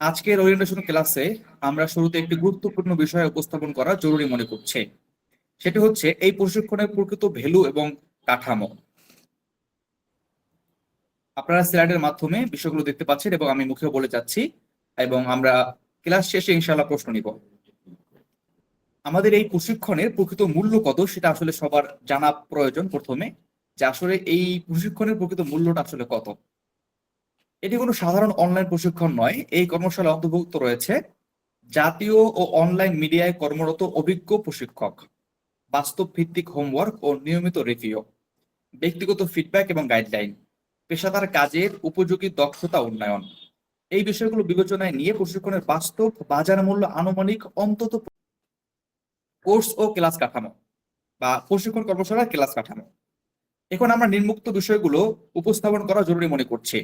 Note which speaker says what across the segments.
Speaker 1: আজকের ওরিয়েন্টেশন ক্লাসে আমরা শুরুতে একটি গুরুত্বপূর্ণ বিষয় উপস্থাপন করা জরুরি মনে করছে। সেটি হচ্ছে এই প্রশিক্ষণের প্রকৃত ভ্যালু এবং কাঠামো। আপনারা স্লাইডের মাধ্যমে বিষয়গুলো দেখতে পাচ্ছেন এবং আমি মুখেও বলে যাচ্ছি এবং আমরা ক্লাস শেষে ইনশাআল্লাহ প্রশ্ন নিব। আমাদের এই প্রশিক্ষণের প্রকৃত মূল্য কত সেটা আসলে সবার জানা প্রয়োজন প্রথমে যে আসলে এই প্রশিক্ষণের প্রকৃত মূল্যটা আসলে কত। এটি কোনো সাধারণ অনলাইন প্রশিক্ষণ নয়। এই কর্মশালা অন্তর্ভুক্ত রয়েছে জাতীয় ও অনলাইন মিডিয়ায় কর্মরত অভিজ্ঞ প্রশিক্ষক বাস্তব ভিত্তিক হোমওয়ার্ক ও নিয়মিত রিভিউ ব্যক্তিগত ফিডব্যাক এবং গাইডলাইন পেশাদার কাজের উপযোগী দক্ষতা উন্নয়ন। এই বিষয়গুলো বিবেচনায় নিয়ে প্রশিক্ষণের বাস্তব বাজার মূল্য আনুমানিক অন্তত কোর্স ও ক্লাস কাঠামো বা প্রশিক্ষণ কর্মশালার ক্লাস কাঠামো। এখন আমরা নির্মুক্ত বিষয়গুলো উপস্থাপন করা জরুরি মনে করছি।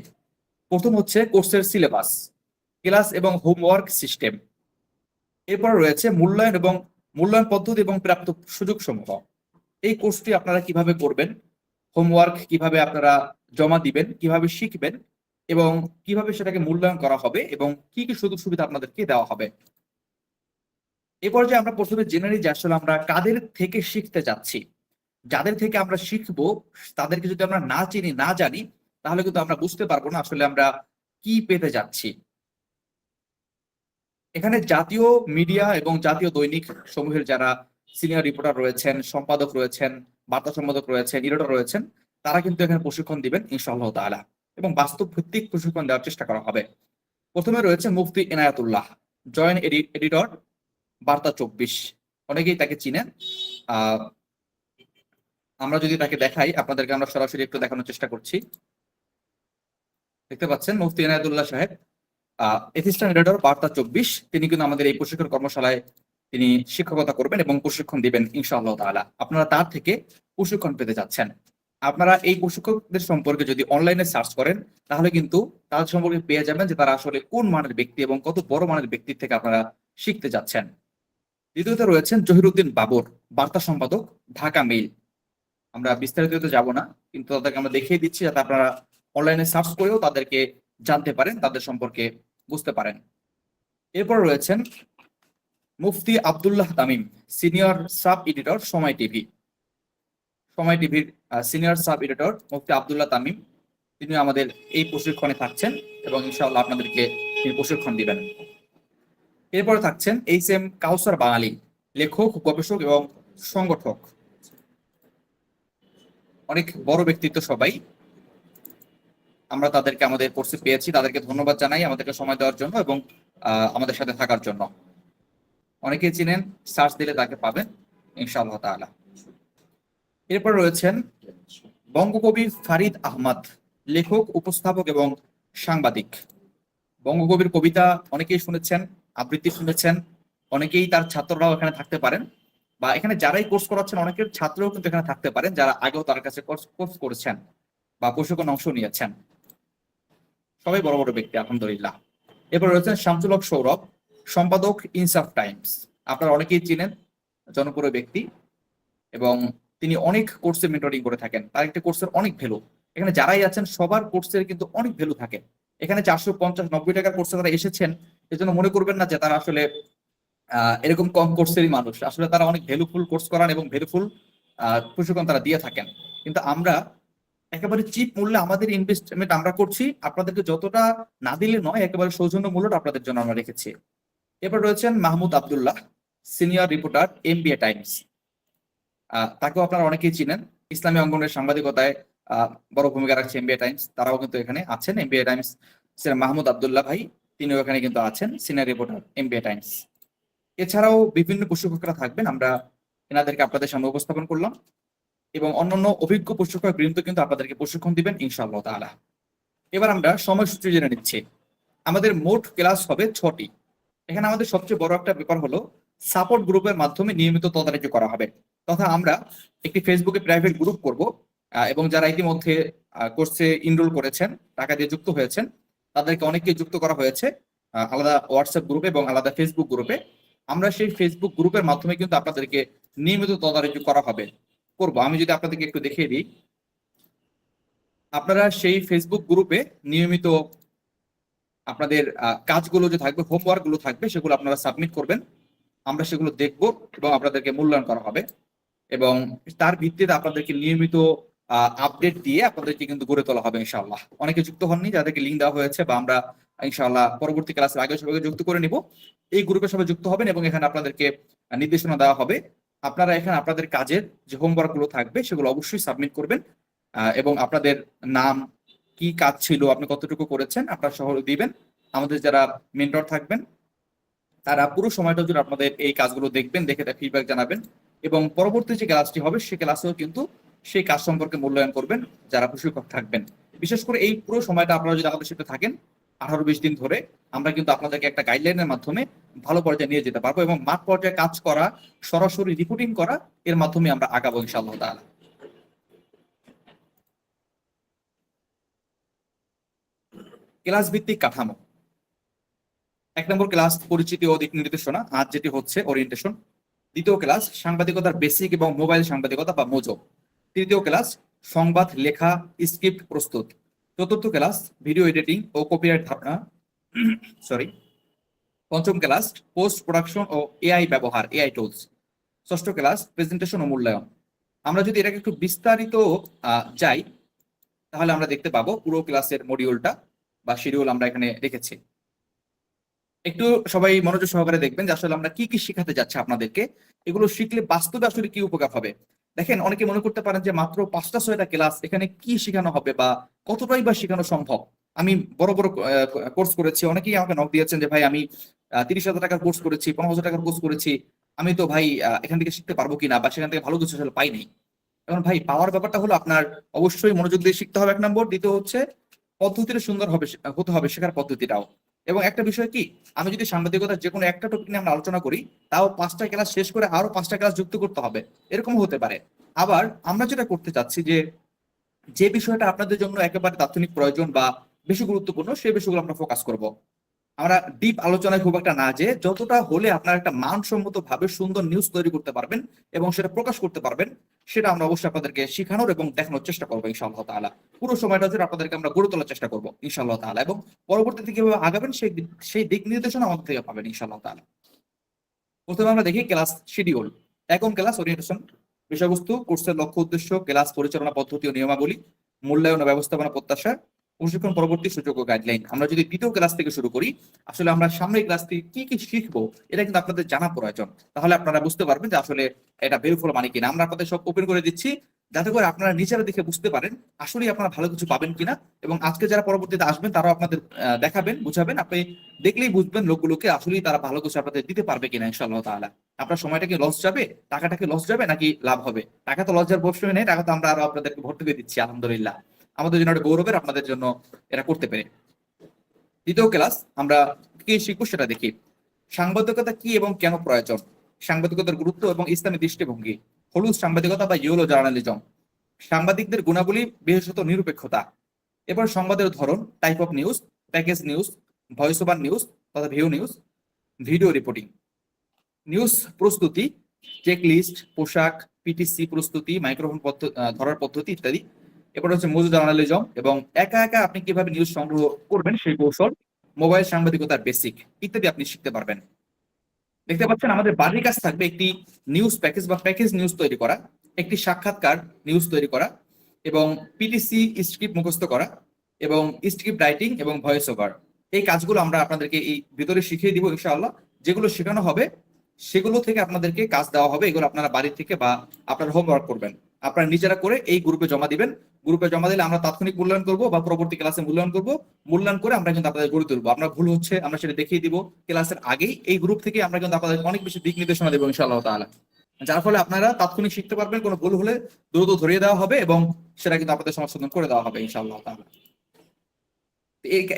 Speaker 1: প্রথম হচ্ছে কোর্সের সিলেবাস, ক্লাস এবং হোমওয়ার্ক সিস্টেম। এরপর রয়েছে মূল্যায়ন এবং মূল্যায়ন পদ্ধতি এবং প্রাপ্ত সুযোগ সমূহ এই কোর্সটি আপনারা কীভাবে করবেন, হোমওয়ার্ক কীভাবে আপনারা জমা দিবেন, কীভাবে শিখবেন এবং কীভাবে সেটাকে মূল্যায়ন করা হবে এবং কি কি সুযোগ সুবিধা আপনাদেরকে দেওয়া হবে। এ পর্যায়ে আমরা প্রথমে জেনে নিই যে আসলে আমরা কাদের থেকে শিখতে যাচ্ছি। যাদের থেকে আমরা শিখব, তাদেরকে যদি আমরা না চিনি, না জানি তাহলে কিন্তু আমরা বুঝতে পারব না আসলে আমরা কি পেতে যাচ্ছি। এখানে জাতীয় মিডিয়া এবং জাতীয় দৈনিক সমূহের যারা সিনিয়র রিপোর্টার রয়েছেন, সম্পাদক রয়েছেন বার্তা সম্পাদক রয়েছেন এডিটর রয়েছেন, তারা কিন্তু এখানে প্রশিক্ষণ দিবেন ইনশাআল্লাহ তাআলা এবং বাস্তব ভিত্তিক প্রশিক্ষণ দেওয়ার চেষ্টা করা হবে। প্রথমে রয়েছে মুফতি এনায়াতুল্লাহ, জয়েন্ট এডিটর, বার্তা চব্বিশ। অনেকেই তাকে চিনেন। আমরা যদি তাকে দেখাই, আপনাদেরকে আমরা সরাসরি একটু দেখানোর চেষ্টা করছি। দেখতে পাচ্ছেন, মুফতি এনায়তুল্লাহ সাহেব এথিস্টান এডিটর বার্তা চব্বিশ, তিনি কিন্তু আমাদের এই প্রশিক্ষণ কর্মশালায় তিনি শিক্ষকতা করবেন এবং প্রশিক্ষণ দিবেন, ইনশাআল্লাহ তাআলা। আপনারা তার থেকে প্রশিক্ষণ পেতে যাচ্ছেন। আপনারা এই প্রশিক্ষকদের সম্পর্কে যদি অনলাইনে সার্চ করেন, তাহলে কিন্তু তাদের সম্পর্কে পেয়ে যাবেন যে তারা আসলে কোন মানের ব্যক্তি এবং কত বড় মানের ব্যক্তির থেকে আপনারা শিখতে যাচ্ছেন। দ্বিতীয়ত রয়েছেন জহিরুদ্দিন বাবর, বার্তা সম্পাদক, ঢাকা মেইল। আমরা বিস্তারিত যাব না, কিন্তু তাদেরকে আমরা দেখিয়ে দিচ্ছি যাতে আপনারা অনলাইনে সার্চ করেও তাদেরকে জানতে পারেন, তাদের সম্পর্কে বুঝতে পারেন। এরপর রয়েছেন Mufti Abdullah Tamim, senior sub editor Somoy TV. Somoy টিভির senior sub editor Mufti Abdullah Tamim, তিনি আমাদের এই প্রশিক্ষণে থাকছেন এবং ইনশাআল্লাহ আপনাদেরকে তিনি প্রশিক্ষণ দিবেন। এরপরে থাকছেন এইচ এম কাউসার বাঙালি, লেখক, গবেষক এবং সংগঠক। অনেক বড় ব্যক্তিত্ব সবাই। আমরা তাদেরকে আমাদের কোর্সে পেয়েছি। তাদেরকে ধন্যবাদ জানাই আমাদেরকে সময় দেওয়ার জন্য এবং আমাদের সাথে থাকার জন্য। অনেকেই চিনেন সার্চ দিলে তাকে পাবেন, ইনশাআল্লাহ তাআলা। এরপর রয়েছেন বঙ্গকবি ফারিদ আহমদ, লেখক, উপস্থাপক এবং সাংবাদিক। বঙ্গকবির কবিতা অনেকেই শুনেছেন, আবৃত্তি শুনেছেন, অনেকেই তার ছাত্ররাও এখানে থাকতে পারেন বা এখানে যারাই কোর্স করাচ্ছেন, অনেকের ছাত্রও কিন্তু এখানে থাকতে পারেন যারা আগেও তার কাছে কোর্স করেছেন বা প্রশিক্ষণ অংশ নিয়েছেন। সবাই বড় বড় ব্যক্তি, আলহামদুলিল্লাহ। এরপর রয়েছেন শামসুল হক সৌরভ, সম্পাদক ইনসাফ টাইমস আপনারা অনেকেই চিনেন, জনপ্রিয় ব্যক্তি, এবং তিনি অনেক কোর্সে মেন্টরিং করে থাকেন। তার একটি কোর্সের অনেক ভ্যালু এখানে যারাই আছেন, সবার কোর্সের কিন্তু অনেক ভ্যালু থাকে। এখানে চারশো পঞ্চাশ, নব্বই টাকার কোর্সে তারা এসেছেন, এজন্য মনে করবেন না যে তারা আসলে এরকম কম কোর্সেরই মানুষ। আসলে তারা অনেক ভ্যালুফুল কোর্স করান এবং ভ্যালুফুল প্রশিক্ষণ তারা দিয়ে থাকেন। কিন্তু আমরা একেবারে চিপ মূল্যে আমাদের ইনভেস্টমেন্ট আমরা করছি। আপনাদেরকে যতটা না দিলে নয়, একেবারে সৌজন্য মূল্যটা আপনাদের জন্য আমরা রেখেছি। এরপর রয়েছেন Mahmud Abdullah senior reporter MBA times তাকেও আপনারা অনেকেই চিনেন। ইসলামী অঙ্গনের সাংবাদিকতায় বড় ভূমিকা রাখছে এমবিএ টাইমস তারাও কিন্তু এখানে আছেন। এমবিএ টাইমস মাহমুদ আবদুল্লাহ ভাই, তিনিও এখানে কিন্তু আছেন সিনিয়র রিপোর্টার এমবিএ টাইমস এছাড়াও বিভিন্ন প্রশিক্ষকরা থাকবেন। আমরা এনাদেরকে আপনাদের সামনে উপস্থাপন করলাম। এবং অন্যান্য অভিজ্ঞ প্রশিক্ষক বৃন্দ কিন্তু আপনাদেরকে প্রশিক্ষণ দিবেন, ইনশাআল্লাহ তাআলা। এবার আমরা সময়সূচি জেনে নিচ্ছি। আমাদের মোট ক্লাস হবে ছটি। এখানে আমাদের সবচেয়ে বড় একটা ব্যাপার হলো, সাপোর্ট গ্রুপের মাধ্যমে নিয়মিত তদারকি করা হবে। তথা আমরা একটি ফেসবুকে প্রাইভেট গ্রুপ করব এবং যারা ইতিমধ্যে কোর্সে ইনরোল করেছেন, টাকা দিয়ে যুক্ত হয়েছেন, তাদেরকে অনেককে যুক্ত করা হয়েছে আলাদা হোয়াটসঅ্যাপ গ্রুপে এবং আলাদা ফেসবুক গ্রুপে আমরা সেই ফেসবুক গ্রুপের মাধ্যমে কিন্তু আপনাদেরকে নিয়মিত তদারকি করা হবে। করব। আমি যদি আপনাদেরকে একটু দেখিয়ে দিই, আপনারা সেই ফেসবুক গ্রুপে নিয়মিত আপনাদের কাজগুলো যে থাকবে হোমওয়ার্কগুলো থাকবে, সেগুলো আপনারা সাবমিট করবেন। আমরা সেগুলো দেখব এবং আপনাদেরকে মূল্যায়ন করা হবে এবং তার ভিত্তিতে আপনাদেরকে নিয়মিত আপডেট দিয়ে আপনাদেরকে কিন্তু গড়ে তোলা হবে ইনশাআল্লাহ। অনেকে যুক্ত হননি, যাদেরকে লিঙ্ক দেওয়া হয়েছে বা আমরা ইনশাআল্লাহ পরবর্তী ক্লাসের আগে সবাইকে যুক্ত করে নিব। এই গ্রুপে সবাই যুক্ত হবেন এবং এখানে আপনাদেরকে নির্দেশনা দেওয়া হবে আপনারা এখানে আপনাদের কাজের যে হোমওয়ার্কগুলো থাকবে, সেগুলো অবশ্যই সাবমিট করবেন এবং আপনাদের নাম, কি কাজ ছিল, আপনি কতটুকু করেছেন, আপনারা সহ দিবেন। আমাদের যারা মেন্টর থাকবেন, তারা পুরো সময়টা জুড়ে আপনাদের এই কাজগুলো দেখবেন, দেখে তার ফিডব্যাক জানাবেন, এবং পরবর্তী যে ক্লাসটি হবে সেই ক্লাসেও কিন্তু সেই কাজ সম্পর্কে মূল্যায়ন করবেন, যারা প্রশিক্ষক থাকবেন। বিশেষ করে এই পুরো সময়টা আপনারা যদি আমাদের সাথে থাকেন আঠারো বিশ দিন ধরে আমরা কিন্তু আপনাদেরকে একটা গাইডলাইনের মাধ্যমে ভালো পর্যায়ে নিয়ে যেতে পারব এবং মাঠ পর্যায়ে কাজ করা, সরাসরি রিপোর্টিং করা, এর মাধ্যমে আমরা আগাবো ইনশাআল্লাহ তাআলা। ক্লাস ভিত্তিক কাঠামো। এক নম্বর ক্লাস, পরিচিতি ও দিক নির্দেশনা, আজ যেটি হচ্ছে ওরিয়েন্টেশন দ্বিতীয় ক্লাস, সাংবাদিকতার বেসিক এবং মোবাইল সাংবাদিকতা বা মোজো তৃতীয় ক্লাস, সংবাদ, লেখা স্ক্রিপ্ট প্রস্তুত। চতুর্থ ক্লাস ভিডিও এডিটিং ও কপিরাইট ধারণা সরি পঞ্চম ক্লাস পোস্ট প্রোডাকশন ও এআই ব্যবহার এআই টুলস ষষ্ঠ ক্লাস প্রেজেন্টেশন ও মূল্যায়ন। আমরা যদি এটাকে একটু বিস্তারিত যাই, তাহলে আমরা দেখতে পাবো পুরো ক্লাসের মডিউলটা বা শিডিউল আমরা এখানে রেখেছি। একটু সবাই মনোযোগ সহকারে দেখবেন যে আসলে আমরা কি কি শেখাতে যাচ্ছি আপনাদেরকে। এগুলো শিখলে বাস্তবে আসলে কি উপকার হবে? দেখেন অনেকে মনে করতে পারেন যে মাত্র পাঁচটা ছয়টা ক্লাস এখানে কি শেখানো হবে বা কতটাই বা শেখানো সম্ভব? আমি বড় বড় কোর্স করেছি। অনেকেই আমাকে নক দিয়েছেন যে, ভাই, আমি তিরিশ হাজার টাকার কোর্স করেছি, পনেরো হাজার টাকার কোর্স করেছি। আমি তো, ভাই এখান থেকে শিখতে পারব কিনা বা সেখান থেকে ভালো কিছু আসলে পাই নাই। এখন ভাই, পাওয়ার ব্যাপারটা হলো আপনার অবশ্যই মনোযোগ দিয়ে শিখতে হবে, এক নম্বর। দ্বিতীয় হচ্ছে, পদ্ধতিটা সুন্দর হবে, হতে হবে শেখার পদ্ধতিটাও। এবং একটা বিষয় কি? আমি যদি সাংবাদিকতার যে কোনো একটা টপিক নিয়ে আমরা আলোচনা করি, তাও পাঁচটা ক্লাস শেষ করে আরও পাঁচটা ক্লাস যুক্ত করতে হবে। এরকম হতে পারে। আবার আমরা যেটা করতে চাচ্ছি যে যে বিষয়টা আপনাদের জন্য একেবারে তাৎক্ষণিক প্রয়োজন বা বেশি গুরুত্বপূর্ণ সেই বিষয়গুলো আমরা ফোকাস করব। আমরা ডিপ আলোচনায় খুব একটা না যে যতটা হলে আপনার একটা মানসম্মত ভাবে সুন্দর নিউজ তৈরি করতে পারবেন এবং সেটা প্রকাশ করতে পারবেন, সেটা আমরা অবশ্যই আপনাদেরকে শেখানোর এবং দেখানোর চেষ্টা করব ইনশাআল্লাহ তাআলা। পুরো সময়টা জুড়ে আপনাদেরকে আমরা গড়ে তোলার চেষ্টা করব ইনশাআল্লাহ তাআলা এবং পরবর্তীতে কীভাবে আগাবেন সেই সেই দিক নির্দেশনা আমাদের থেকে পাবেন ইনশাআল্লাহ তাআলা। প্রথমে আমরা দেখি ক্লাস শিডিউল এখন ক্লাস ওরিয়েন্টেশন বিষয়বস্তু কোর্সের লক্ষ্য উদ্দেশ্য ক্লাস পরিচালনা পদ্ধতি ও নিয়মাবলী, মূল্যায়ন ব্যবস্থাপনা প্রত্যাশা প্রশিক্ষণ পরবর্তী সুযোগ ও গাইডলাইন আমরা যদি দ্বিতীয় ক্লাস থেকে শুরু করি, আসলে আমরা সামনের ক্লাস থেকে কি কি শিখব, এটা কিন্তু আপনাদের জানা প্রয়োজন। তাহলে আপনারা বুঝতে পারবেন যে আসলে এটা বেরফল মানে কিনা। আমরা আপনাদের সব ওপেন করে দিচ্ছি, যাতে করে আপনারা নিজেরা দেখে বুঝতে পারেন আসলে আপনারা ভালো কিছু পাবেন কিনা। এবং আজকে যারা পরবর্তীতে আসবেন, তারাও আপনাদের দেখাবেন, বুঝাবেন। আপনি দেখলেই বুঝবেন লোকগুলোকে, আসলেই তারা ভালো কিছু আপনাদের দিতে পারবে কিনা, ইনশাআল্লাহ তাআলা। আপনার সময়টা কি লস যাবে? টাকাটা কি লস যাবে নাকি লাভ হবে? টাকা তো লস যাওয়ার প্রশ্নই নেই, টাকা তো আমরা আরও আপনাদেরকে ভর্তুকি দিচ্ছি, আলহামদুলিল্লাহ। আমাদের জন্য একটা গৌরবের, আপনাদের জন্য এটা করতে পেরে। দ্বিতীয় ক্লাস আমরা কি শিখব সেটা দেখি। সাংবাদিকতা কি এবং কেন প্রয়োজন? সাংবাদিকতার গুরুত্ব এবং ইসলামী দৃষ্টিভঙ্গি, হলুদ সাংবাদিকতা বা ইউলো জার্নালিজম। সাংবাদিকদের গুণাবলী বিশেষত নিরপেক্ষতা। এবার সংবাদের ধরন type of news package news voice over news তথা view news video reporting news প্রস্তুতি চেক লিস্ট পোশাক পিটিসি প্রস্তুতি মাইক্রোফোন ধরার পদ্ধতি ইত্যাদি। এরপর হচ্ছে মজু জার্নালিজম এবং একা একা আপনি কীভাবে নিউজ সংগ্রহ করবেন সেই কৌশল মোবাইল সাংবাদিকতার বেসিক ইত্যাদি আপনি শিখতে পারবেন। দেখতে পাচ্ছেন আমাদের বাড়ির কাজ থাকবে একটি নিউজ প্যাকেজ বা প্যাকেজ নিউজ তৈরি করা, একটি সাক্ষাৎকার নিউজ তৈরি করা এবং পিটিসি স্ক্রিপ্ট মুখস্থ করা এবং স্ক্রিপ্ট রাইটিং এবং ভয়েস ওভার এই কাজগুলো আমরা আপনাদেরকে এই ভিতরে শিখিয়ে দিব ইনশাআল্লাহ। যেগুলো শেখানো হবে, সেগুলো থেকে আপনাদেরকে কাজ দেওয়া হবে, এগুলো আপনারা বাড়ি থেকে বা আপনারা হোমওয়ার্ক করবেন। আপনারা নিজেরা করে এই গ্রুপে জমা দিবেন। গ্রুপে জমা দিলে আমরা তাৎক্ষণিক মূল্যায়ন করব বা পরবর্তী ক্লাসে মূল্যায়ন করব। মূল্যায়ন করে আমরা কিন্তু আপনাদের গড়ে তুলবো। আপনার ভুল হচ্ছে, আমরা সেটা দেখিয়ে দিব। ক্লাসের আগেই এই গ্রুপ থেকে আমরা কিন্তু আপনাদের অনেক বেশি দিক নির্দেশনা দেবো ইনশাআল্লাহ তাআলা। যার ফলে আপনারা তাৎক্ষণিক শিখতে পারবেন, কোনো ভুল হলে দ্রুত ধরিয়ে দেওয়া হবে এবং সেটা কিন্তু আপনাদের সংশোধন করে দেওয়া হবে ইনশাআল্লাহ তাআলা।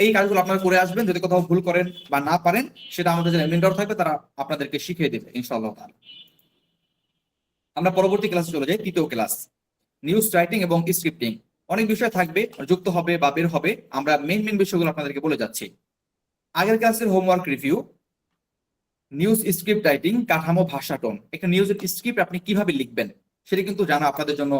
Speaker 1: এই কাজগুলো আপনারা করে আসবেন, যদি কোথাও ভুল করেন বা না পারেন, সেটা আমাদের যারা মেন্টর থাকবে তারা আপনাদেরকে শিখিয়ে দেবে ইনশাআল্লাহ তাআলা। আমরা পরবর্তী ক্লাসে চলে যাই, তৃতীয় ক্লাস নিউজ রাইটিং এবং স্ক্রিপ্টিং অনেক বিষয় থাকবে, যুক্ত হবে বা বের হবে, আমরা মেইন মেইন বিষয়গুলো আপনাদেরকে বলে যাচ্ছি। আগের ক্লাসের homework review news script writing কাঠামো, ভাষা টোন একটা নিউজের স্ক্রিপ্ট আপনি কীভাবে লিখবেন, সেটা কিন্তু জানা আপনাদের জন্য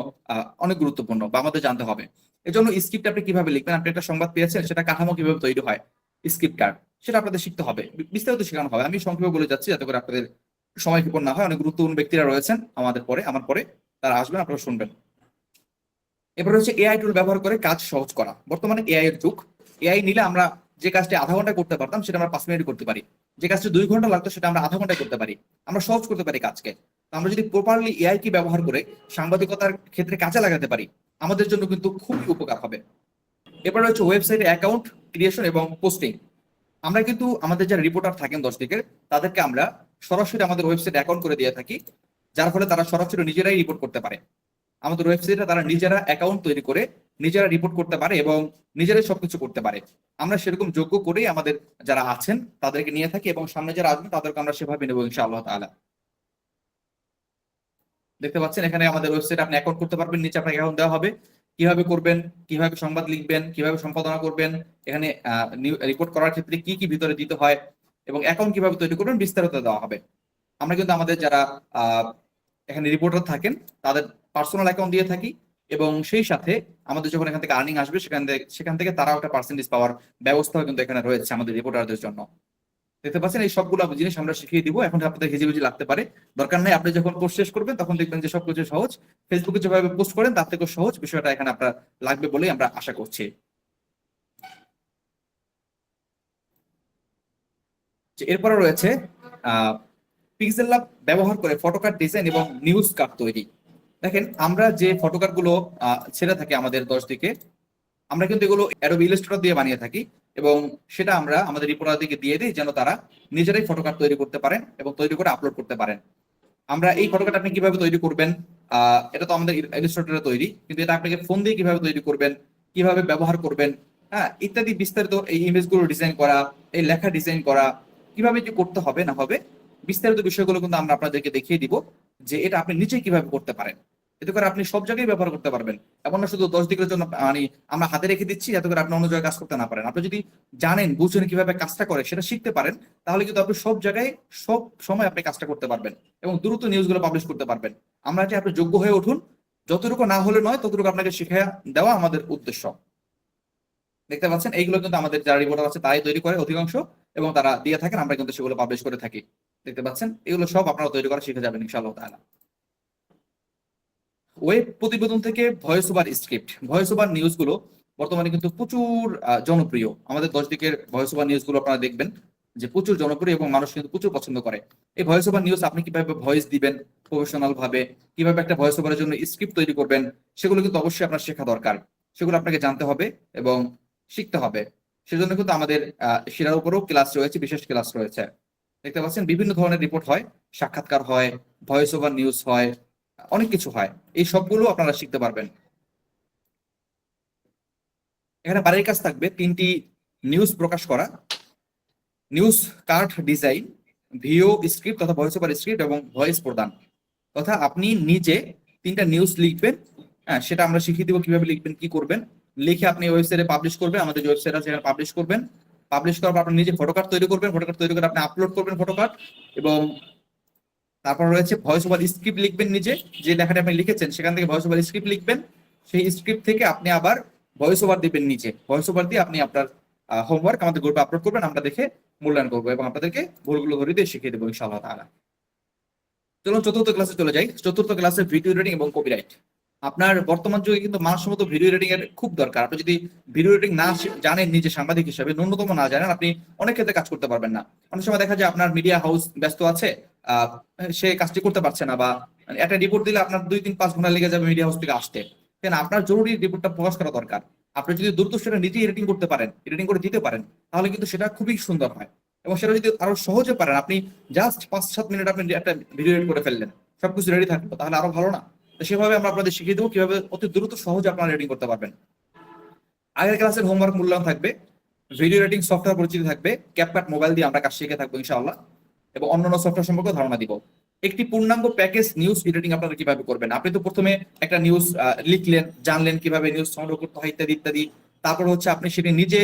Speaker 1: অনেক গুরুত্বপূর্ণ বা আমাদের জানতে হবে। এজন্য স্ক্রিপ্ট আপনি কীভাবে লিখবেন, আপনি একটা সংবাদ পেয়েছেন, সেটা কাঠামো কীভাবে তৈরি হয় স্ক্রিপ্ট কার্ড সেটা আপনাদের শিখতে হবে। বিস্তারিত শেখানো হবে। আমি সংক্ষেপে বলে যাচ্ছি, যাতে করে আপনাদের সময় ক্ষেপণ না হয়, অনেক গুরুত্বপূর্ণ ব্যক্তিরা রয়েছেন আমাদের পরে, আমার পরে তারা আসবেন, আপনারা শুনবেন। এবার হচ্ছে এআই টুল ব্যবহার করে কাজ সহজ করা। বর্তমানে এআই এর যুগ। এআই নিলে আমরা যে কাজটি আধা ঘন্টায় করতে পারতাম, সেটা আমরা পাঁচ মিনিট করতে পারি। যে কাজটি দুই ঘণ্টা লাগতো, সেটা আমরা আধা ঘন্টায় করতে পারি। আমরা সহজ করতে পারি কাজকে। আমরা যদি প্রপারলি এআই কি ব্যবহার করে সাংবাদিকতার ক্ষেত্রে কাজে লাগাতে পারি, আমাদের জন্য কিন্তু খুবই উপকার হবে। এবার হচ্ছে ওয়েবসাইটে অ্যাকাউন্ট ক্রিয়েশন এবং পোস্টিং আমরা কিন্তু আমাদের যারা রিপোর্টার থাকেন দশ দিকের তাদেরকে আমরা সরাসরি আমাদের ওয়েবসাইট অ্যাকাউন্ট করে দিয়ে থাকি, যার ফলে তারা সরাসরি নিজেরাই রিপোর্ট করতে পারে। আমাদের ওয়েবসাইটে তারা নিজেরা অ্যাকাউন্ট তৈরি করে নিজেরা রিপোর্ট করতে পারে এবং নিজেরাই সবকিছু করতে পারে। আমরা সেরকম যোগ্য করেই আমাদের যারা আছেন, তাদেরকে নিয়ে থাকি এবং সামনে যারা আসবেন, তাদেরকে আমরা সেভাবে নেব ইনশাআল্লাহ তাআলা। দেখতে পাচ্ছেন, এখানে আমাদের ওয়েবসাইট আপনি অ্যাকাউন্ট করতে পারবেন, নিচে আপনাকে অ্যাকাউন্ট দেওয়া হবে। কীভাবে করবেন, কীভাবে সংবাদ লিখবেন, কীভাবে সম্পাদনা করবেন, এখানে রিপোর্ট করার ক্ষেত্রে কি কি ভিতরে দিতে হয় এবং অ্যাকাউন্ট কীভাবে তৈরি করবেন বিস্তারিত দেওয়া হবে। আমরা কিন্তু আমাদের যারা এখানে রিপোর্টার থাকেন, তাদের পার্সোনাল অ্যাকাউন্ট দিয়ে থাকি এবং সেই সাথে আমাদের যখন এখান থেকে আর্নিং আসবে, সেখান থেকে সেখান থেকে তারাও একটা পার্সেন্টেজ পাওয়ার ব্যবস্থাও কিন্তু এখানে রয়েছে আমাদের রিপোর্টারদের জন্য। দেখতে পাচ্ছেন, এই সবগুলো জিনিস আমরা শিখিয়ে দিব। এখন আপনাদের হেজিবিজি লাগতে পারে। দরকার নাই, আপনি যখন কোর্স শেষ করবেন, তখন দেখবেন যে সবকিছু সহজ। ফেসবুকে যেভাবে পোস্ট করেন, তার থেকেও সহজ বিষয়টা এখানে আপনার লাগবে বলেই আমরা আশা করছি। এরপরে রয়েছে পিক্সেল ল্যাব ব্যবহার করে ফটোকার্ড ডিজাইন এবং নিউজ কার্ড তৈরি। দেখেন, আমরা যে ফটোকার্ডগুলো ছেড়ে থাকি আমাদের দশ দিকে আমরা কিন্তু এগুলো অ্যাডোবি ইলাস্ট্রেটর দিয়ে বানিয়ে থাকি এবং সেটা আমরা আমাদের রিপোর্টারদেরকে দিয়ে দিই যেন তারা নিজেরাই ফটোকার্ড তৈরি করতে পারেন এবং তৈরি করে আপলোড করতে পারেন। আমরা এই ফটোকার্ড আপনি কীভাবে তৈরি করবেন? এটা তো আমাদের ইলাস্ট্রেটরে তৈরি, কিন্তু এটা আপনাকে ফোন দিয়ে কীভাবে তৈরি করবেন? কীভাবে ব্যবহার করবেন? হ্যাঁ ইত্যাদি বিস্তারিত এই ইমেজগুলো ডিজাইন করা, এই লেখা ডিজাইন করা, কীভাবে যে করতে হবে না হবে বিস্তারিত বিষয়গুলো কিন্তু আমরা আপনাদেরকে দেখিয়ে দিব যে এটা আপনি নিচে কীভাবে করতে পারেন। এতে করে আপনি সব জায়গায় ব্যবহার করতে পারবেন। এমন না শুধু দশ দিকের জন্য মানে আমরা হাতে রেখে দিচ্ছি যাতে করে আপনি অন্য জায়গায় কাজ করতে না পারেন। আপনি যদি জানেন বুঝেন কীভাবে কাজটা করে, সেটা শিখতে পারেন, তাহলে কিন্তু আপনি সব জায়গায় সব সময় আপনি কাজটা করতে পারবেন এবং দ্রুত নিউজগুলো পাবলিশ করতে পারবেন। আমরা যে আপনি যোগ্য হয়ে উঠুন, যতটুকু না হলে নয়, ততটুকু আপনাকে শিখে দেওয়া আমাদের উদ্দেশ্য। দেখতে পাচ্ছেন, এইগুলো কিন্তু আমাদের যারা রিপোর্টার আছে, তারাই তৈরি করে অধিকাংশ, এবং তারা দিয়ে থাকেন, আমরা কিন্তু সেগুলো পাবলিশ করে থাকি। দেখতে পাচ্ছেন, এগুলো সব আপনারা তৈরি করা শিখে যাবেন, ইনশাআল্লাহ তাআলা। ওয়েব প্রতিবেদন থেকে voice over script. Voice over নিউজগুলো বর্তমানে কিন্তু প্রচুর জনপ্রিয়। আমাদের দশ দিকের ভয়েস ওভার নিউজগুলো আপনারা দেখবেন যে প্রচুর জনপ্রিয় এবং মানুষ কিন্তু প্রচুর পছন্দ করে। এই ভয়েস ওভার নিউজ আপনি কীভাবে ভয়েস দিবেন প্রফেশনাল ভাবে কীভাবে একটা ভয়েস ওভারের জন্য স্ক্রিপ্ট তৈরি করবেন, সেগুলো কিন্তু অবশ্যই আপনার শেখা দরকার। সেগুলো আপনাকে জানতে হবে এবং শিখতে হবে। সেজন্য কিন্তু আমাদের সেটার উপরেও ক্লাস রয়েছে, বিশেষ ক্লাস রয়েছে। দেখতে পাচ্ছেন, বিভিন্ন ধরনের রিপোর্ট হয়, সাক্ষাৎকার হয়, ভয়েস ওভার নিউজ হয় অনেক কিছু হয়। এই সবগুলো আপনারা শিখতে পারবেন। এখানে বাড়ির কাজ থাকবে। তিনটি নিউজ প্রকাশ করা। News card design VO script তথা ভয়েস ওভার স্ক্রিপ্ট এবং ভয়েস প্রদান। তথা আপনি নিজে তিনটা নিউজ লিখবেন। হ্যাঁ সেটা আমরা শিখিয়ে দিব কীভাবে লিখবেন, কি করবেন। লিখে আপনি ওয়েবসাইটে পাবলিশ করবেন, আমাদের ওয়েবসাইট আছে, সেখানে পাবলিশ করবেন। পাবলিশ করার পর আপনি নিজে ফটো ফটোকার্ড তৈরি করবেন। ফটো ফটোকার্ড তৈরি করে আপনি আপলোড করবেন ফটোকার্ড এবং তারপর রয়েছে ভয়েস ওভার স্ক্রিপ্ট লিখবেন নিজে, যে লেখাটা আপনি লিখেছেন, সেখান থেকে ভয়েস ওভার স্ক্রিপ্ট লিখবেন। সেই স্ক্রিপ্ট থেকে আপনি আবার ভয়েস ওভার দিবেন নিচে ভয়েস ওভার দিয়ে আপনি আপনার হোমওয়ার্ক আমাদের গ্রুপে আপলোড করবেন, আমরা দেখে মূল্যায়ন করব এবং আপনাদেরকে ভুলগুলো ধরে দিয়ে শিখিয়ে দেবো ইনশাআল্লাহ তাআলা। চলুন চতুর্থ ক্লাসে চলে যাই। চতুর্থ ক্লাসে ভিডিও রিডিং এবং কপিরাইট আপনার বর্তমান যুগে কিন্তু মানসম্মত ভিডিও রেটিং এর খুব দরকার। আপনি যদি ভিডিও রেটিং না জানেন নিজে সাংবাদিক হিসেবে, ন্যূনতম না জানেন, আপনি অনেক ক্ষেত্রে কাজ করতে পারবেন না। অনেক সময় দেখা যায় আপনার মিডিয়া হাউস ব্যস্ত আছে সে কাজটি করতে পারছে না বা একটা রিপোর্ট দিলে আপনার দুই তিন পাঁচ ঘণ্টা লেগে যাবে মিডিয়া হাউস থেকে আসতে। কেন? আপনার জরুরি রিপোর্টটা প্রকাশ করা দরকার। আপনি যদি দ্রুত সেটা নিজেই এডিটিং করতে পারেন এডিটিং করে দিতে পারেন, তাহলে কিন্তু সেটা খুবই সুন্দর হয়। এবং সেটা যদি আরও সহজে পারেন, আপনি জাস্ট পাঁচ সাত মিনিট আপনি একটা ভিডিও এডিট করে ফেললেন, সবকিছু রেডি থাকল, তাহলে আরও ভালো না? সেভাবে আমরা আপনাদের শিখিয়ে দেবো কীভাবে অতি দ্রুত সহজে আপনারা রেডিং করতে পারবেন। আগের ক্লাসের হোমওয়ার্ক মূল্যায়ন থাকবে ভিডিও রেটিং সফটওয়্যার পরিচিত থাকবে ক্যাপকাট মোবাইল দিয়ে আমরা কাজ শিখে থাকব ইনশাআল্লাহ, এবং অন্যান্য সফটওয়্যার সম্পর্কে ধারণা দিব। একটি পূর্ণাঙ্গ প্যাকেজ নিউজ এডিটিং আপনারা কীভাবে করবেন? আপনি তো প্রথমে একটা নিউজ লিখলেন, জানলেন কীভাবে নিউজ সংগ্রহ করতে হয় ইত্যাদি ইত্যাদি। তারপর হচ্ছে আপনি সেটি নিজে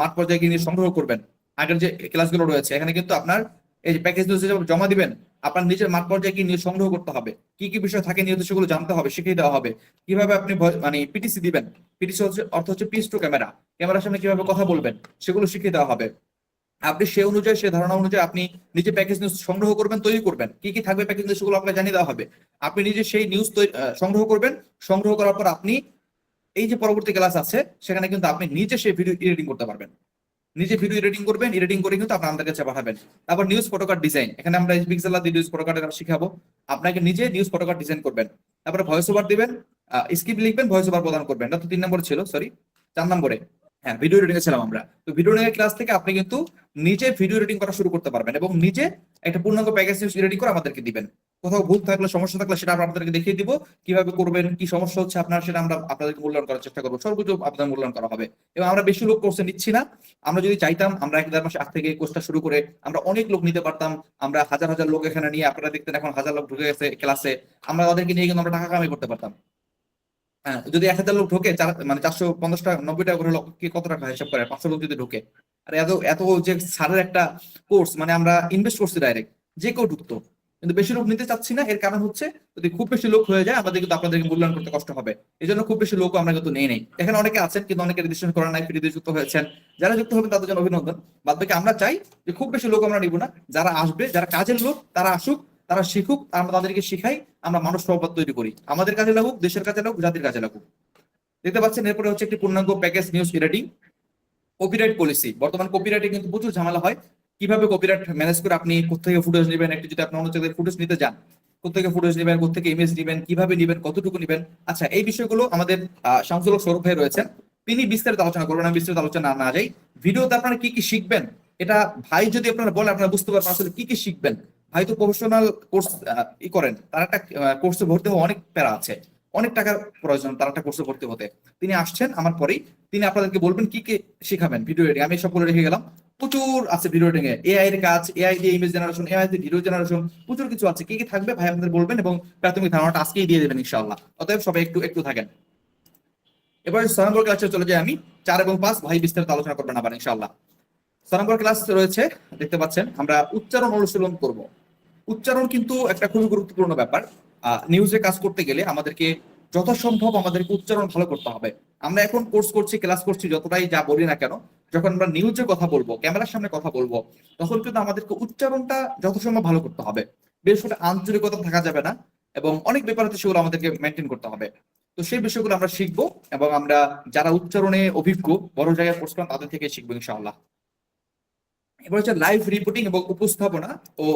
Speaker 1: মাঠ পর্যায়ে গিয়ে সংগ্রহ করবেন। আগের যে ক্লাসগুলো রয়েছে, এখানে কিন্তু আপনার এই যে প্যাকেজ নিউজ জমা দিবেন, আপনার নিজের মাঠ পর্যায়ে কি নিউজ সংগ্রহ করতে হবে? কি কি বিষয় থাকে নিয়মিত সেগুলো জানতে হবে শিখিয়ে দেওয়া হবে। কীভাবে আপনি মানে পিটিসি দিবেন? পিটিসি হচ্ছে, অর্থ হচ্ছে পিস টু ক্যামেরা ক্যামেরার সামনে কীভাবে কথা বলবেন, সেগুলো শিখিয়ে দেওয়া হবে। আপনি সে অনুযায়ী, সে ধারণা অনুযায়ী আপনি নিজে প্যাকেজ নিউজ সংগ্রহ করবেন, তৈরি করবেন। কি কি থাকবে প্যাকেজ নিউজ সেগুলো আপনাকে জানিয়ে দেওয়া হবে। আপনি নিজে সেই নিউজ সংগ্রহ করবেন। সংগ্রহ করার পর আপনি, এই যে পরবর্তী ক্লাস আছে, সেখানে কিন্তু আপনি নিজে সেই ভিডিও এডিটিং করতে পারবেন। নিজে ভিডিও এডিটিং করবেন এডিটিং করে কিন্তু আপনারা আমাদের কাছে পাঠাবেন। তারপর নিউজ ফটোকার্ড ডিজাইন এখানে আমরা পিক্সেল দিয়ে নিউজ ফটোকার্ড শিখাবো। আপনাকে নিজে নিউজ ফটোকার্ড ডিজাইন করবেন। তারপরে ভয়েস ওভার দিবেন স্ক্রিপ্ট লিখবেন ভয়েস ওভার প্রদান করবেন। এটা তো তিন নম্বর ছিল সরি চার নম্বরে। হ্যাঁ ভিডিও এডিটিং এ ছিলাম আমরা। তো ভিডিও এডিটিং ক্লাস থেকে আপনি কিন্তু নিজে ভিডিও এডিটিং করা শুরু করতে পারবেন এবং নিজে একটা পূর্ণাঙ্গ প্যাকেজ এডিটিং করে আমাদেরকে দিবেন। কোথাও ভুল থাকলে, সমস্যা থাকলে সেটা আমরা আপনাদেরকে দেখিয়ে দিব, কীভাবে করবেন, কি সমস্যা হচ্ছে আপনার, সেটা আমরা আপনাদেরকে মূল্যায়ন করার চেষ্টা করব। সর্বোচ্চ আপনাদের মূল্যায়ন করা হবে। এবং আমরা বেশি লোক কোর্সে নিচ্ছি না। আমরা যদি চাইতাম, আমরা এক দেড় মাস আগ থেকে কোর্সটা শুরু করে আমরা অনেক লোক নিতে পারতাম। আমরা হাজার হাজার লোক এখানে নিয়ে, আপনারা দেখতেন এখন হাজার লোক ঢুকে গেছে ক্লাসে আমরা তাদেরকে নিয়ে কিন্তু আমরা টাকা কামাই করতে পারতাম। যদি এক হাজার লোক ঢোকে মানে চারশো পঞ্চাশ টাকা, নব্বই টাকা করে লোক কি কত টাকা হিসাব করে? পাঁচশো লোক যদি ঢোকে। আর এত এত যে স্যারের একটা কোর্স মানে আমরা ইনভেস্ট করছি ডাইরেক্ট যে কেউ ঢুকতো। কিন্তু বেশি লোক নিতে চাচ্ছি না, এর কারণ হচ্ছে যদি খুব বেশি লোক হয়ে যায়, আমাদের কিন্তু আপনাদেরকে মূল্যায়ন করতে কষ্ট হবে। এই জন্য খুব বেশি লোক আমরা কিন্তু নেই নেই। এখানে অনেকে আছেন, কিন্তু অনেকে রেজিস্ট্রেশন করা নাই ফ্রিতে যুক্ত হয়েছেন। যারা যুক্ত হবেন, তাদের জন্য অভিনন্দন। বাদ আমরা চাই যে খুব বেশি লোক আমরা নিব না। যারা আসবে, যারা কাজের লোক, তারা আসুক। তারা শিখুক, আমরা তাদেরকে শিখাই, আমরা মানুষ প্রভাব তৈরি করি। আমাদের কাজে লাগুক, দেশের কাজে লাগুক, জাতির কাজে লাগুক। দেখতে পাচ্ছেন, এরপরে হচ্ছে একটি পূর্ণাঙ্গ package news editing copyright policy বর্তমান কপিরাইটে কিন্তু প্রচুর ঝামেলা হয়। কীভাবে কপিরাইট ম্যানেজ করে আপনি কোথেকে ফুটেজ নেবেন, একটু যদি আপনি অন্য জায়গায় ফুটেজ নিতে যান কোথেকে ফুটেজ নেবেন কোথেকে ইমেজ নেবেন, কীভাবে নেবেন, কতটুকু নেবেন? আচ্ছা এই বিষয়গুলো আমাদের হক সৌরভ ভাই রয়েছেন। তিনি বিস্তারিত আলোচনা করবেন, আমি বিস্তারিত আলোচনা না যাই। ভিডিওতে আপনারা কি কি শিখবেন, এটা ভাই যদি আপনারা বলে আপনারা বুঝতে পারবেন আসলে কি কি শিখবেন। ভাই তো প্রফেশনাল কোর্স ই করেন, তার একটা কোর্সে ভর্তি হওয়া অনেক প্যারা আছে। অনেক টাকার প্রয়োজন তার একটা কোর্সে ভর্তি হতে। তিনি আসছেন আমার পরেই। তিনি আপনাদেরকে বলবেন কি কি শিখাবেন ভিডিও এডিটিং আমি সব বলে রেখে গেলাম। প্রচুর আছে ভিডিও এডিটিং এ। এআই এর কাজ এআই দিয়ে ইমেজ জেনারেশন এআই দিয়ে ভিডিও জেনারেশন প্রচুর কিছু আছে। কি কি থাকবে ভাই আপনাদের বলবেন এবং প্রাথমিক ধারণাটা আজকেই দিয়ে দেবেন ইনশাআল্লাহ। অতএব সবাই একটু একটু থাকেন। এবার ছয় ক্লাসে চলে যাই আমি। চার এবং পাঁচ, ভাই বিস্তারিত আলোচনা করবেন আবার ইনশাআল্লাহ। ছয় ক্লাস রয়েছে, দেখতে পাচ্ছেন, আমরা উচ্চারণ অনুশীলন করব। উচ্চারণ কিন্তু একটা খুবই গুরুত্বপূর্ণ ব্যাপার। নিউজে কাজ করতে গেলে আমাদেরকে যথাসম্ভব আমাদেরকে উচ্চারণ ভালো করতে হবে। আমরা এখন কোর্স করছি ক্লাস করছি, যতটাই যা বলি না কেন, যখন আমরা নিউজে কথা বলব, ক্যামেরার সামনে কথা বলব, তখন কিন্তু আমাদেরকে উচ্চারণটা যথাসম্ভব ভালো করতে হবে। বেশ করে আঞ্চলিকতা থাকা যাবে না এবং অনেক ব্যাপার আছে সেগুলো আমাদেরকে মেনটেন করতে হবে। তো সেই বিষয়গুলো আমরা শিখব এবং আমরা যারা উচ্চারণে অভিজ্ঞ, বড় জায়গায় কোর্স করেন, তাদের থেকে শিখব ইনশাআল্লাহ। এবার হচ্ছে লাইভ রিপোর্টিং এবং উপস্থাপনা ও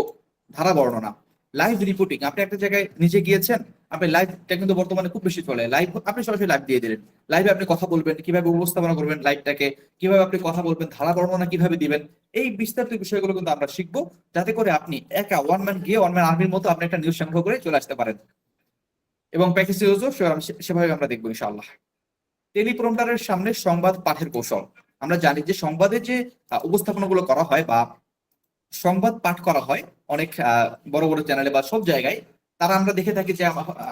Speaker 1: ধারা বর্ণনা। লাইভ রিপোর্টিং আপনি একটা জায়গায় নিজে গিয়েছেন, আপনি লাইভটা কিন্তু বর্তমানে খুব বেশি চলে। লাইভ আপনি সরাসরি লাইভ দিয়ে দিলেন। লাইভে আপনি কথা বলবেন, কীভাবে উপস্থাপনা করবেন লাইভটাকে কীভাবে আপনি কথা বলবেন, ধারা বর্ণনা কীভাবে দিবেন, এই বিস্তারিত বিষয়গুলো কিন্তু আমরা শিখব, যাতে করে আপনি একা ওয়ান ম্যান গিয়ে ওয়ান ম্যান আর্মির মতো আপনি একটা নিউজ সংগ্রহ করে চলে আসতে পারেন। এবং প্যাকেজ ইউজও সেভাবে আমরা দেখব ইনশাআল্লাহ। টেলিপ্রম্পটারের সামনে সংবাদ পাঠের কৌশল। আমরা জানি যে সংবাদে যে উপস্থাপনাগুলো করা হয় বা সংবাদ পাঠ করা হয় অনেক বড় বড় চ্যানেলে বা সব জায়গায়, তারা আমরা দেখে থাকি যে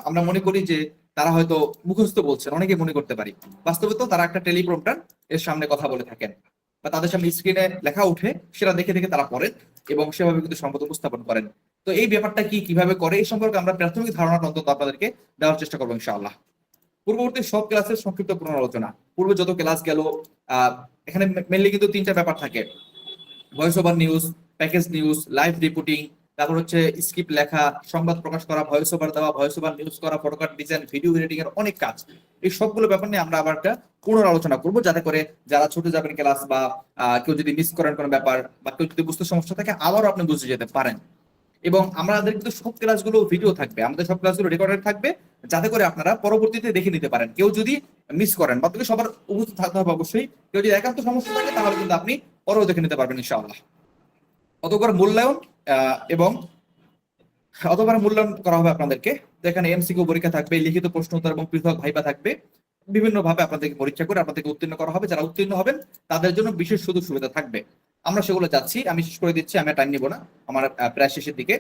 Speaker 1: আমরা মনে করি যে তারা হয়তো মুখস্থ বলছেন অনেকে মনে করতে পারি। বাস্তবে তো তারা একটা টেলিপ্রম্পটার এর সামনে কথা বলে থাকেন। বা তাদের সামনে স্ক্রিনে লেখা উঠে সেটা দেখে দেখে তারা পড়েন এবং সেভাবে কিন্তু সংবাদ উপস্থাপন করেন। তো এই ব্যাপারটা কি কীভাবে করে, এই সম্পর্কে আমরা প্রাথমিক ধারণাটা অন্তত আপনাদেরকে দেওয়ার চেষ্টা করব ইনশাআল্লাহ। পূর্ববর্তী সব ক্লাসের সংক্ষিপ্ত পুনরালোচনা। পূর্বে যত ক্লাস গেল এখানে মেনলি কিন্তু তিনটা ব্যাপার থাকে। Voice over news package news live reporting তারপর হচ্ছে স্ক্রিপ্ট লেখা, সংবাদ প্রকাশ করা ভয়েস ওভার দেওয়া ভয়েস ওভার নিউজ করা photo card design video editing এর অনেক কাজ। এই সবগুলো ব্যাপার নিয়ে আমরা আবার একটা পুনরালোচনা করব, যাতে করে যারা ছুটে যাবেন ক্লাস বা কেউ যদি মিস করেন কোনো ব্যাপার বা কেউ যদি বুঝতে সমস্যা থাকে, আবারও আপনি বুঝে যেতে পারেন। এবং আমাদের কিন্তু সব ক্লাসগুলো ভিডিও থাকবে, আমাদের সব ক্লাসগুলো রেকর্ডেড থাকবে, যাতে করে আপনারা পরবর্তীতে দেখে নিতে পারেন। কেউ যদি মিস করেন বা সবার উপস্থিত থাকতে হবে অবশ্যই, কেউ যদি একান্ত সমস্যা থাকে, তাহলে কিন্তু আপনি পরেও দেখে নিতে পারবেন, ইনশাআল্লাহ। অতবার মূল্যায়ন এবং অতবার মূল্যায়ন করা হবে আপনাদেরকে। তো এখানে এমসিকিউ পরীক্ষা থাকবে, লিখিত প্রশ্ন উত্তর এবং পৃথক ভাইবা থাকবে। বিভিন্ন ভাবে আপনাদেরকে পরীক্ষা করে আপনাদেরকে উত্তীর্ণ করা হবে। যারা উত্তীর্ণ হবেন, তাদের জন্য বিশেষ সুযোগ সুবিধা থাকবে। আমরা সেগুলো যাচ্ছি, আমি শেষ করে দিচ্ছি, আমি টাইম নিব না। আমার প্রায় শেষের দিকে।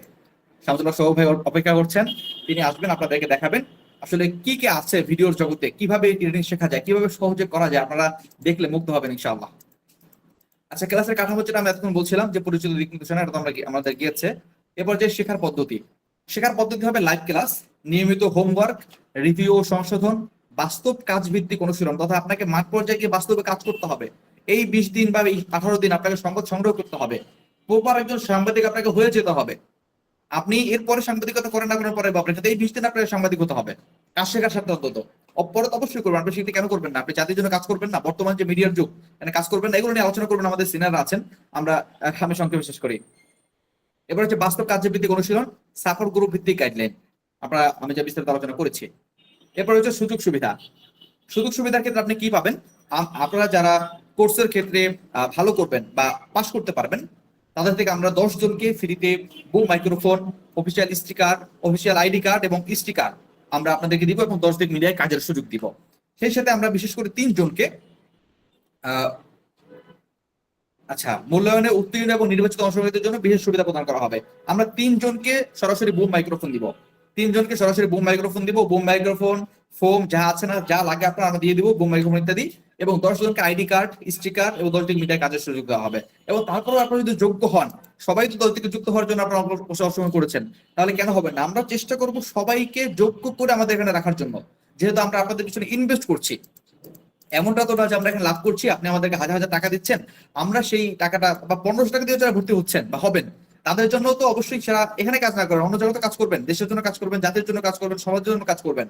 Speaker 1: শামসুল্লাহ সহ ভাই অপেক্ষা করছেন, তিনি আসবেন, আপনাদেরকে দেখাবেন। আসলে কি কি আছে ভিডিওর জগতে, কীভাবে এডিটিং শেখা যায়, কীভাবে সহজে করা যায়, আপনারা দেখলে মুগ্ধ হবেন, ইনশাআল্লাহ। আচ্ছা ক্লাসের কাঠামো যেটা আমি এতক্ষণ বলছিলাম যে পরিচিত দিক নির্দেশনা, এটা তো আমরা আমাদের গিয়েছে। এরপর যে শেখার পদ্ধতি। শেখার পদ্ধতি হবে লাইভ ক্লাস নিয়মিত হোমওয়ার্ক রিভিউ ও সংশোধন, বাস্তব কাজ ভিত্তিক অনুশীলন, তথা আপনাকে মাঠ পর্যায়ে গিয়ে বাস্তবে কাজ করতে হবে। এই বিশ দিন বা এই আঠারো দিন আপনাকে সংবাদ সংগ্রহ করতে হবে। প্রপার একজন সাংবাদিক আপনাকে হয়ে যেতে হবে। আপনি এরপরে সাংবাদিকতা করেন না করার পরে আপনার সাথে এই বিশ দিন আপনার সাংবাদিক হতে হবে কাজ শেখার সাথে অন্তত? অপরে তো অবশ্যই করবেন। আপনি সেটি কেন করবেন না? আপনি জাতির জন্য কাজ করবেন না? বর্তমান যে মিডিয়ার যুগ এখানে কাজ করবেন না, এগুলো নিয়ে আলোচনা করবেন আমাদের সিনিয়ররা আছেন। আমরা আমি সংক্ষেপে শেষ করি। এবার হচ্ছে বাস্তব কার্যভিত্তিক অনুশীলন, সাফর গ্রুপ ভিত্তিক গাইডলাইন আমরা, আমি যে বিস্তারিত আলোচনা করেছি। এরপর হচ্ছে সুযোগ সুবিধা। সুযোগ সুবিধার ক্ষেত্রে আপনি কি পাবেন? আপনারা যারা কোর্সের ক্ষেত্রে ভালো করবেন বা পাশ করতে পারবেন তাদের থেকে আমরা দশ জনকে ফ্রিতে boom microphone official sticker official ID card এবং স্টিকার আমরা আপনাদেরকে দিব এবং দশ দিন মিলিয়ে কাজের সুযোগ দিব। সেই সাথে আমরা বিশেষ করে তিন জনকে আহ, আচ্ছা মূল্যায়নে উত্তীর্ণ এবং নির্বাচিত অংশগ্রহণের জন্য বিশেষ সুবিধা প্রদান করা হবে। আমরা তিনজনকে সরাসরি বুম মাইক্রোফোন দিব। তিনজনকে সরাসরি বুম মাইক্রোফোন দিব। বুম মাইক্রোফোন ফোম যা আছে না যা লাগে আপনার আমরা দিয়ে দিব। বুম মাইক্রোফোন ইত্যাদি এবং দশ জনকে আইডি কার্ড, স্টিকার এবং দশ দিন মিটার কাজের সুযোগ দেওয়া হবে। এবং তারপরেও আপনারা যদি যোগ্য হন, সবাই তো দল থেকে যুক্ত হওয়ার জন্য আপনারা অংশগ্রহণ করেছেন, তাহলে কেন হবে না? আমরা চেষ্টা করব সবাইকে যোগ্য করে আমাদের এখানে রাখার জন্য। যেহেতু আমরা আপনাদের পিছনে ইনভেস্ট করছি। এমনটা তো না যে আমরা এখানে লাভ করছি, আপনি আমাদেরকে হাজার হাজার টাকা দিচ্ছেন, আমরা সেই টাকাটা বা পনেরোশো টাকা দিয়ে যারা ভর্তি হচ্ছেন বা হবেন, তাদের জন্য তো অবশ্যই সেরা এখানে কাজ না করেন অন্য জায়গায় তো কাজ করবেন, দেশের জন্য কাজ করবেন, জাতির জন্য কাজ করবেন সবার জন্য কাজ করবেন।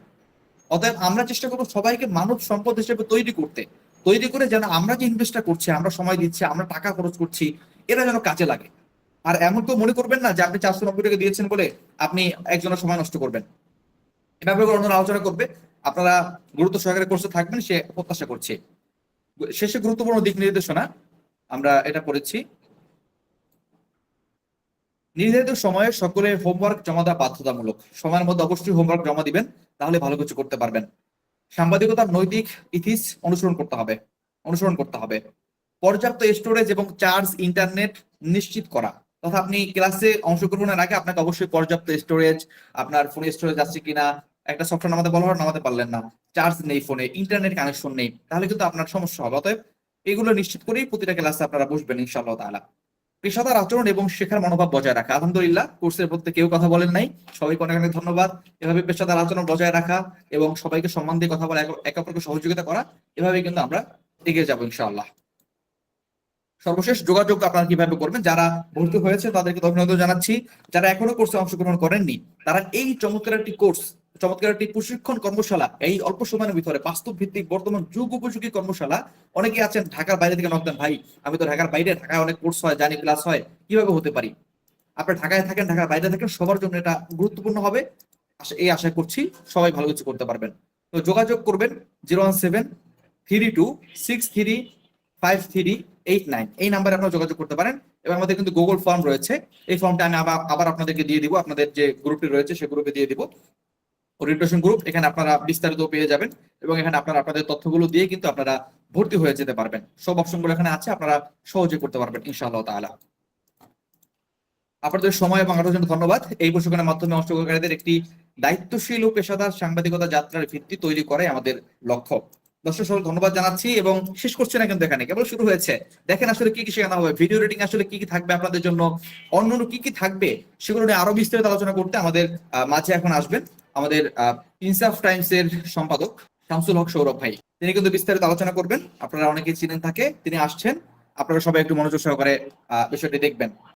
Speaker 1: অতএব আমরা চেষ্টা করব সবাইকে মানব সম্পদ হিসেবে তৈরি করতে। তৈরি করে যেন আমরা যে ইনভেস্টটা করছি, আমরা সময় দিচ্ছি, আমরা টাকা খরচ করছি এরা যেন কাজে লাগে। আর এমন কেউ মনে করবেন না যে আপনি চারশো নব্বই টাকা দিয়েছেন বলে আপনি একজনের সময় নষ্ট করবেন। এ ব্যাপারে অন্যরা আলোচনা করবে? আপনারা গুরুত্ব সহকারে কোর্সে থাকবেন, সে প্রত্যাশা করছি। শেষে গুরুত্বপূর্ণ দিক নির্দেশনা, আমরা এটা পড়েছি। নির্ধারিত সময়ে সকলে হোমওয়ার্ক জমা দেওয়া বাধ্যতামূলক। সময়ের মধ্যে অবশ্যই হোমওয়ার্ক জমা দিবেন, তাহলে ভালো কিছু করতে পারবেন। সাংবাদিকতার নৈতিক ইথিস অনুসরণ করতে হবে, অনুসরণ করতে হবে। পর্যাপ্ত স্টোরেজ এবং চার্জ ইন্টারনেট নিশ্চিত করা। তথা আপনি ক্লাসে অংশগ্রহণের আগে আপনাকে অবশ্যই পর্যাপ্ত স্টোরেজ আপনার ফোনে স্টোরেজ আছে কিনা, একটা সফটওয়্যার নামাতে বলা হয়, নামাতে পারলেন না। চার্জ নেই ফোনে ইন্টারনেট কানেকশন নেই, তাহলে কিন্তু আপনার সমস্যা হবে। অতএব এগুলো নিশ্চিত করেই প্রতিটা ক্লাসে আপনারা বসবেন, ইনশাআল্লাহ তাআলা। পেশাদার আচরণ এবং শেখার মনোভাব বজায় রাখা। আলহামদুলিল্লাহ, কোর্সের মধ্যে কেউ কথা বলেন নাই। সবাইকে অনেক অনেক ধন্যবাদ। এভাবে পেশাদার আচরণ বজায় রাখা এবং সবাইকে সম্মান দিয়ে কথা বলা, একে অপরকে সহযোগিতা করা, এভাবে কিন্তু আমরা এগিয়ে যাব, ইনশাআল্লাহ। সর্বশেষ যোগাযোগ আপনারা কীভাবে করবেন? যারা ভর্তি হয়েছে তাদেরকে অভিনন্দন জানাচ্ছি। যারা এখনও কোর্সে অংশগ্রহণ করেননি, তারা এই চমৎকার একটি কোর্স চমৎকার একটি প্রশিক্ষণ কর্মশালা। এই অল্প সময়ের ভিতরে বাস্তব ভিত্তিক বর্তমান যুগ উপযোগী কর্মশালা। অনেকে আছেন ঢাকার বাইরে থেকে নক দেন, ভাই, আমি তো ঢাকার বাইরে, ঢাকায় অনেক কোর্স হয়, জানি ক্লাস হয়। কীভাবে হতে পারি? আপনি ঢাকায় থাকেন, ঢাকার বাইরে থাকেন, সবার জন্য এটা গুরুত্বপূর্ণ হবে। এই আশা করছি সবাই ভালো কিছু করতে পারবেন। তো যোগাযোগ করবেন zero one seven three two six three five three eight nine. এই নাম্বারে আপনারা যোগাযোগ করতে পারেন। এবং আমাদের কিন্তু গুগল ফর্ম রয়েছে। এই ফর্মটা আমি আবার আপনাদেরকে দিয়ে দিব। আপনাদের যে গ্রুপটি রয়েছে সেই গ্রুপে দিয়ে দিব। ওরিয়েন্টেশন গ্রুপ এখানে আপনারা বিস্তারিত পেয়ে যাবেন এবং এখানে আপনারা আপনাদের তথ্যগুলো দিয়ে কিন্তু আপনারা ভর্তি হয়ে যেতে পারবেন। সব অপশনগুলো এখানে আছে, আপনারা সহজে করতে পারবেন, ইনশাআল্লাহ তাআলা। আপনাদের সময় এবং আলোচনার জন্য ধন্যবাদ। এই প্রশিক্ষণের মাধ্যমে অংশগ্রহণকারীদের একটি দায়িত্বশীল ও পেশাদার সাংবাদিকতা যাত্রার ভিত্তি তৈরি করাই আমাদের লক্ষ্য। দর্শক সকল ধন্যবাদ জানাচ্ছি এবং শেষ করছি না কিন্তু এখানে, কেবল শুরু হয়েছে। দেখেন আসলে কি কি শেখানো হবে ভিডিও রেটিং আসলে কি কি থাকবে আপনাদের জন্য, অন্য কি কি থাকবে, সেগুলো নিয়ে আরও বিস্তারিত আলোচনা করতে আমাদের মাঝে এখন আসবেন। আমাদের ইনসাফ টাইমস এর সম্পাদক শামসুল হক সৌরভ ভাই। তিনি কিন্তু বিস্তারিত আলোচনা করবেন। আপনারা অনেকেই চিনেন থাকে তিনি আসছেন। আপনারা সবাই একটু মনোযোগ সহকারে বিষয়টি দেখবেন।